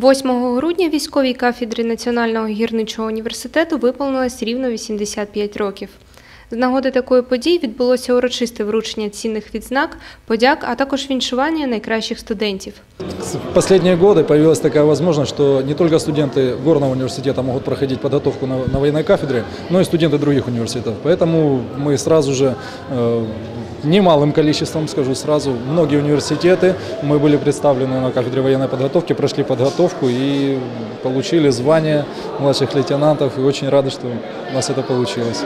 8 грудня військовій кафедрі Національного гірничого університету виповнилось рівно 85 років. З нагоди такої події відбулося урочисте вручення цінних відзнак, подяк, а також віншування найкращих студентів. В последние годы появилась такая возможность, что не только студенты горного университета могут проходить подготовку на, на военной кафедре, но и студенты других университетов. Поэтому мы сразу же, э, немалым количеством, скажу сразу, многие университеты, мы были представлены на кафедре военной подготовки, прошли подготовку и получили звание младших лейтенантов. И очень рады, что у нас это получилось.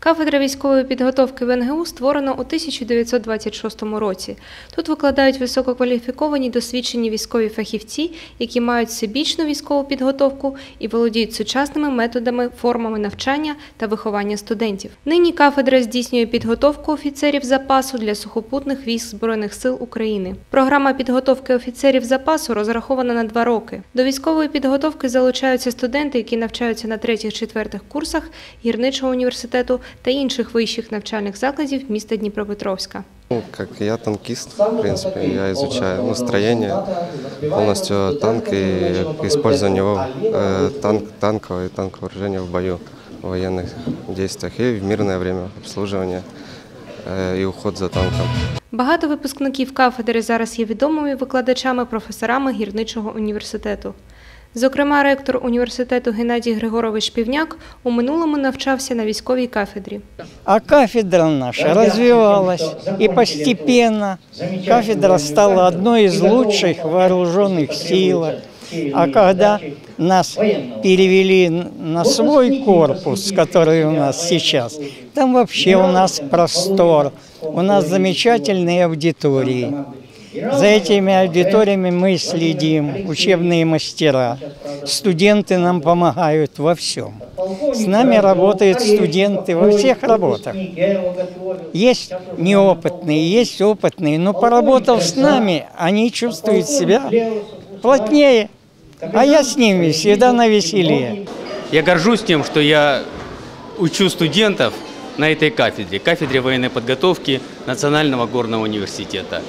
Кафедра військової підготовки в НГУ створена у 1926 році. Тут викладають висококваліфіковані досвідчені військові фахівці, які мають всебічну військову підготовку і володіють сучасними методами, формами навчання та виховання студентів. Нині кафедра здійснює підготовку офіцерів запасу для сухопутних військ Збройних сил України. Програма підготовки офіцерів запасу розрахована на два роки. До військової підготовки залучаються студенти, які навчаються на третіх-четвертих курсах гірничого університету та інших вищих навчальних закладів міста Дніпропетровська. Ну, как я танкист, в принципе, я изучаю ну, строение, полностью танк и использование его э, танк, танкового и танкового вооружения в бою, в военных действиях и в мирное время обслуживание э, и уход за танком. Багато випускників кафедри зараз є відомими викладачами, професорами гірничого університету. Зокрема, ректор університету Геннадій Григорович Півняк у минулому навчався на військовій кафедрі. А кафедра наша развивалась, и постепенно кафедра стала одной из лучших вооруженных сил. А когда нас перевели на свой корпус, который у нас сейчас, там вообще у нас простор, у нас замечательные аудитории. За этими аудиториями мы следим, учебные мастера. Студенты нам помогают во всем. С нами работают студенты во всех работах. Есть неопытные, есть опытные, но поработав с нами, они чувствуют себя плотнее. А я с ними всегда на веселее. Я горжусь тем, что я учу студентов на этой кафедре, кафедре военной подготовки Национального горного университета.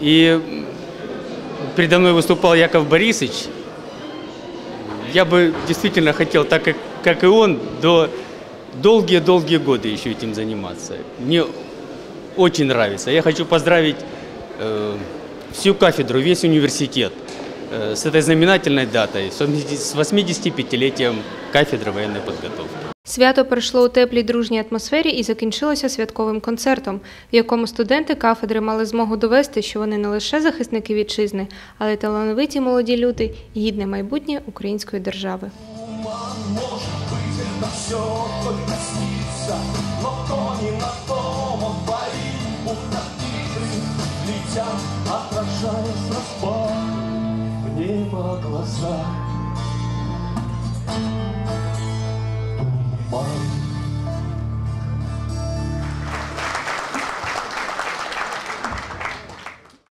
И передо мной выступал Яков Борисович. Я бы действительно хотел, так как, как и он, до долгие-долгие годы еще этим заниматься. Мне очень нравится. Я хочу поздравить э, всю кафедру, весь университет э, с этой знаменательной датой, с 85-летием кафедры военной подготовки. Свято пройшло у теплій дружній атмосфері і закінчилося святковим концертом, в якому студенти кафедри мали змогу довести, що вони не лише захисники вітчизни, але й талановиті молоді люди і гідне майбутнє української держави. может быть это все только снится Но то не на том от бои Будто птицы летят, отражаясь распад В небо глазах